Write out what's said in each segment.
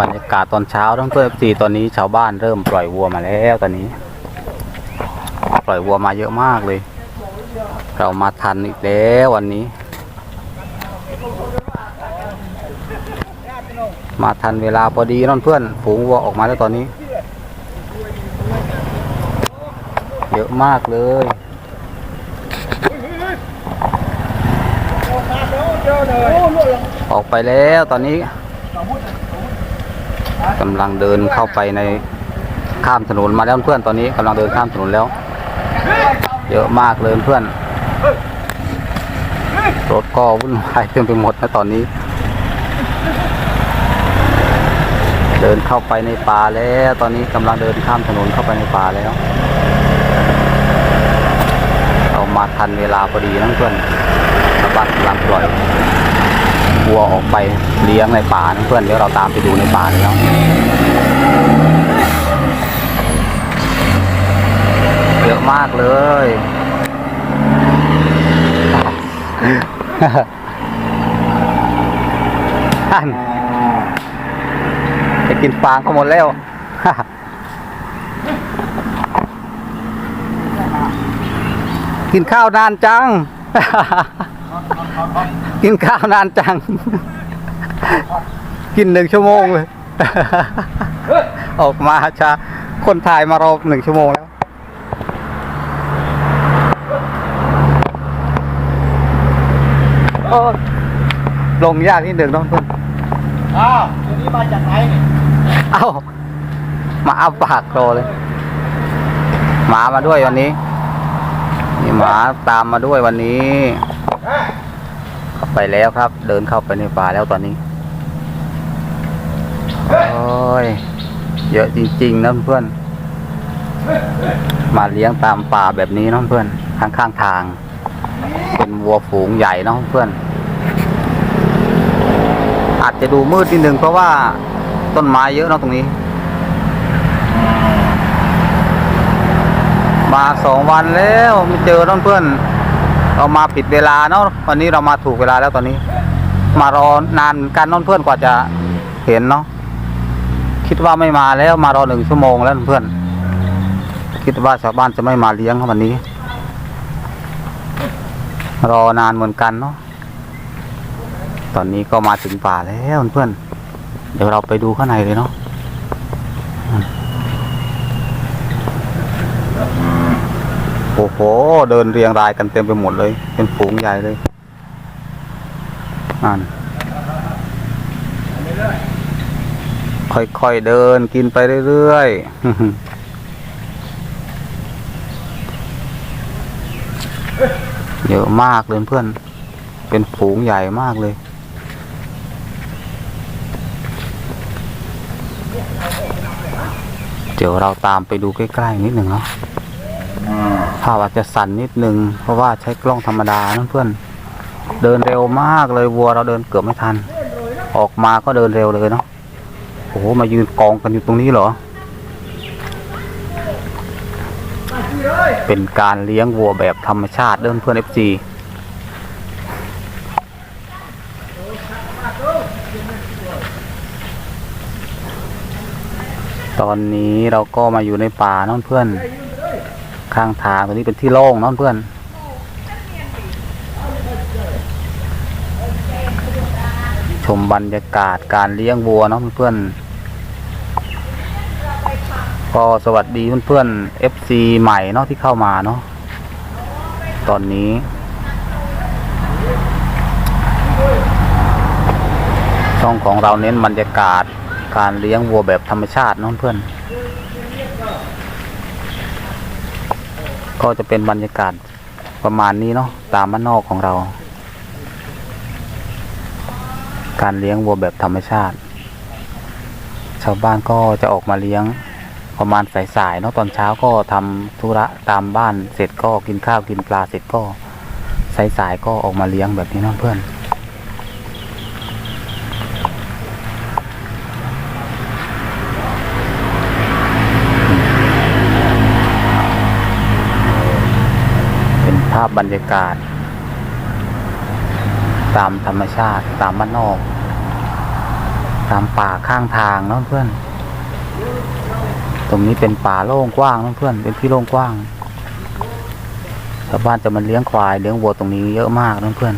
บรรยากาศตอนเช้าทั้งเพื่อนสีตอนนี้ชาวบ้านเริ่มปล่อยวัวมาแล้วตอนนี้ ปล่อยวัวมาเยอะมากเลย เรามาทันอีกแล้ววันนี้ มาทันเวลาพอดีนั่นเพื่อนฝูงวัวออกมาแล้วตอนนี้ เยอะมากเลยออกไปแล้วตอนนี้ กำลังเดินเข้าไปในข้ามถนนมาแล้วเพื่อนตอนนี้กำลังเดินข้ามถนนแล้ว เยอะมากเลยเพื่อนรถก็วุ่นวายเต็มไปหมดนะตอนนี้ เดินเข้าไปในป่าแล้ว ตอนนี้กำลังเดินข้ามถนนเข้าไปในป่าแล้ว เรามาทันเวลาพอดีนะเพื่อนชาวบ้านกำลังปล่อย วัวออกไปเลี้ยงในป่านะเพื่อนเดี๋ยวเราตามไปดูในป่าเลยเนาะเยอะมากเลยท่านไปกินฟางเขาหมดแล้วกินข้าวนานจัง กินข้าวนานจัง กินหนึ่งชั่วโมงเลย ออกมาช้าคนถ่ายมารอหนึ่งชั่วโมงแล้วโอ้ลงยากนิดหนึ่งน้องเพื่อนอ้าวเดี๋ยวนี้มาจากไหนนี่เอ้า มาเอาปากโตเลย หมามาด้วยวันนี้ นี่หมาตามมาด้วยวันนี้ฮะ ไปแล้วครับ เดินเข้าไปในป่าแล้วตอนนี้โอ้ยเยอะจริงๆนะเพื่อน มาเลี้ยงตามป่าแบบนี้นะเพื่อนข้างๆทาง เป็นวัวฝูงใหญ่นะเพื่อน อาจจะดูมืดนิดนึงเพราะว่าต้นไม้เยอะนะตรงนี้ มาสองวันแล้วไม่เจอน้องเพื่อน เรามาผิดเวลาเนาะวันนี้เรามาถูกเวลาแล้วตอนนี้ มารอนานกันน้องเพื่อนกว่าจะเห็นเนาะคิดว่าไม่มาแล้วมารอหนึ่งชั่วโมงแล้วเพื่อน คิดว่าชาวบ้านจะไม่มาเลี้ยงวันนี้ รอนานเหมือนกันเนาะตอนนี้ก็มาถึงป่าแล้วเพื่อน เดี๋ยวเราไปดูข้างในเลยเนาะ โอ้โห เดินเรียงรายกันเต็มไปหมดเลย เป็นฝูงใหญ่เลยนั่นค่อยๆเดินกินไปเรื่อยๆ เยอะมากเลยเพื่อน เป็นฝูงใหญ่มากเลย เดี๋ยวเราตามไปดูใกล้ๆนิดหนึ่งเนาะาพอาจจะสั่นนิดหนึ่งเพราะว่าใช้กล้องธรรมดานะเพื่อนเดินเร็วมากเลยวัวเราเดินเกือบไม่ทัน ออกมาก็เดินเร็วเลยเนาะโอ้โหมายืนกองกันอยู่ตรงนี้เหรอ เป็นการเลี้ยงวัวแบบธรรมชาติเดินเพื่อนเอฟซีตอนนี้เราก็มาอยู่ในป่าน้องเพื่อน ข้างทางตรงนี้เป็นที่โล่งน้องเพื่อน ชมบรรยากาศการเลี้ยงวัวเนาะเพื่อนก็สวัสดีเพื่อนๆ FC ใหม่เนาะที่เข้ามาเนาะตอนนี้ ช่องของเราเน้นบรรยากาศการเลี้ยงวัวแบบธรรมชาติเนาะเพื่อน ก็จะเป็นบรรยากาศประมาณนี้เนาะตามบ้านนอกของเรา การเลี้ยงวัวแบบธรรมชาติ ชาวบ้านก็จะออกมาเลี้ยงประมาณสายๆเนาะตอนเช้าก็ทำธุระตามบ้านเสร็จก็กินข้าวกินปลาเสร็จก็สายๆก็ออกมาเลี้ยงแบบนี้เนาะเพื่อน เป็นภา พบรรยากาศ ตามธรรมชาติตามบ้านนอก ตามป่าข้างทางเนาะเพื่อน ตรงนี้เป็นป่าโล่งกว้างเนาะเพื่อน เป็นที่โล่งกว้างชาวบ้านจะมาเลี้ยงควายเลี้ยงวัวตรงนี้เยอะมากเนาะเพื่อน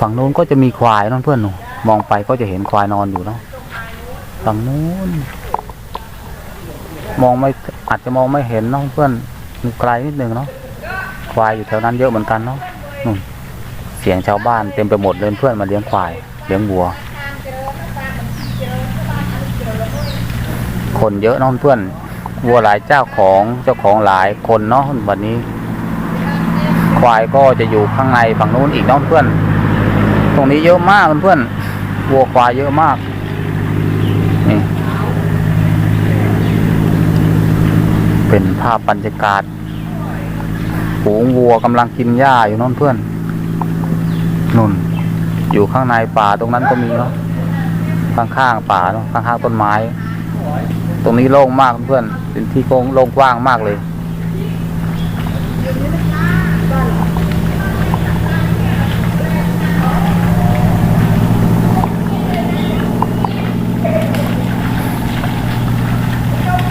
ฝั่งนู้นก็จะมีควายเนาะเพื่อนหนูมองไปก็จะเห็นควายนอนอยู่เนาะฝั่งนู้น มองไม่อาจจะมองไม่เห็นเนาะเพื่อนไกลนิดนึงเนาะ ควายอยู่แถวนั้นเยอะเหมือนกันเนาะนู่นเสียงชาวบ้านเต็มไปหมดเลยเพื่อนมาเลี้ยงควาย เลี้ยงวัว คนเยอะน้องเพื่อนวัวหลายเจ้าของเจ้าของหลายคนเนาะวันนี้ ควายก็จะอยู่ข้างในฝั่งนู้นอีกน้องเพื่อน ตรงนี้เยอะมากเพื่อนวัวควายเยอะมากนี่เป็นภาพบรรยากาศ ฝูงวัวกำลังกินหญ้าอยู่น้องเพื่อนนุ่น อยู่ข้างในป่าตรงนั้นก็มีเนาะข้างๆป่าเนาะข้างๆต้นไม้ ตรงนี้โล่งมากเพื่อนเป็นที่โล่งกว้างมากเลย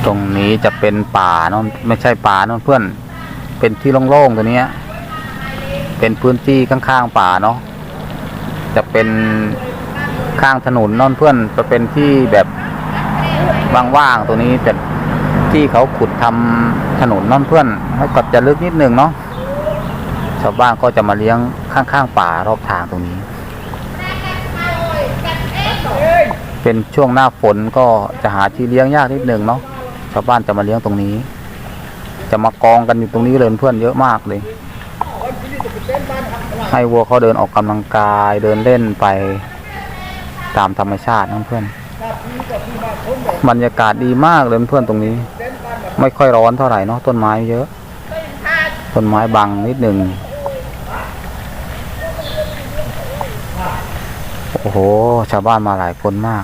ตรงนี้จะเป็นป่าเนอะไม่ใช่ป่าเนอะเพื่อน เป็นที่โล่งๆตัวเนี้ยเป็นพื้นที่ข้างๆป่าเนาะจะเป็นข้างถนนนอนเพื่อนจะเป็นที่แบบว่างๆตัวนี้แต่ที่เขาขุดทำถนนนอนเพื่อนให้ก็จะลึกนิดนึงเนาะชาวบ้านก็จะมาเลี้ยงข้างๆป่ารอบทางตรงนี้ เป็นช่วงหน้าฝนก็จะหาที่เลี้ยงยากนิดนึงเนาะชาวบ้านจะมาเลี้ยงตรงนี้ จะมากองกันอยู่ตรงนี้เลยเพื่อนเยอะมากเลย ให้วัวเขาเดินออกกำลังกายเดินเล่นไปตามธรรมชาตินะเพื่อนบรรยากาศดีมากเลยเพื่อนตรงนี้ ไม่ค่อยร้อนเท่าไหร่เนาะต้นไม้เยอะ ต้นไม้บังนิดหนึ่งโอ้โห ชาวบ้านมาหลายคนมาก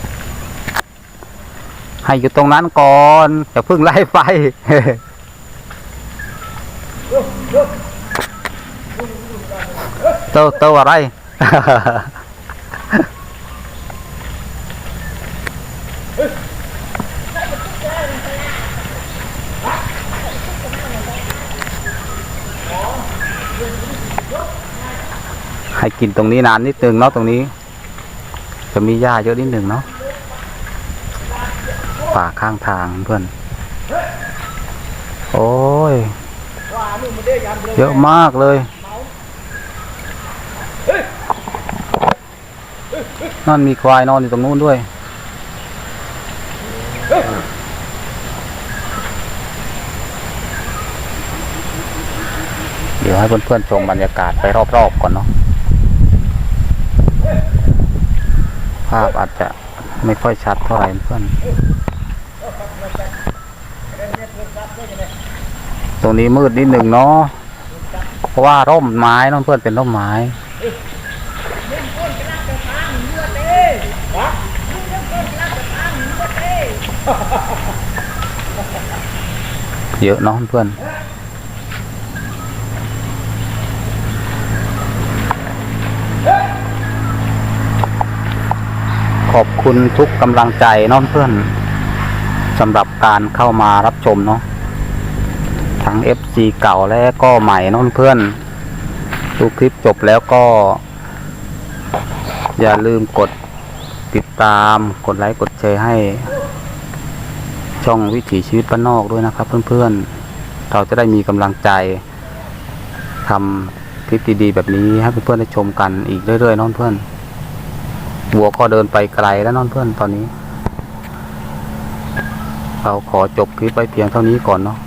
ให้อยู่ตรงนั้นก่อนอย่าเพิ่งไล่ไปเต้าเต้าอะไรให้กินตรงนี้นานนิดนึงเนาะตรงนี้ จะมีหญ้าเยอะนิดนึงเนาะ ป่าข้างทางเพื่อน โอ้ย เยอะมากเลย นั่นมีควายนอนอยู่ตรงนู้นด้วย เดี๋ยวให้เพื่อนๆชมบรรยากาศไปรอบๆก่อนเนาะ ภาพอาจจะไม่ค่อยชัดเท่าไหร่เพื่อน ตรงนี้มืดนิดหนึ่งเนาะเพราะว่าร่มไม้น้องเพื่อนเป็นร่มไม้เยอะเนาะเพื่อนขอบคุณทุกกำลังใจน้องเพื่อนสำหรับการเข้ามารับชมเนาะ ทั้ง FC เก่าและก็ใหม่น้องเพื่อนดูคลิปจบแล้วก็ อย่าลืมกดติดตามกดไลค์กดแชร์ให้ ช่องวิถีชีวิตบ้านนอกด้วยนะครับ เพื่อนๆ เราจะได้มีกำลังใจทำคลิปดีๆแบบนี้ให้เพื่อนๆได้ชมกันอีกเรื่อยๆน้องเพื่อนวัวก็เดินไปไกลแล้วน้องเพื่อนตอนนี้ เราขอจบคลิปไว้เพียงเท่านี้ก่อนเนาะ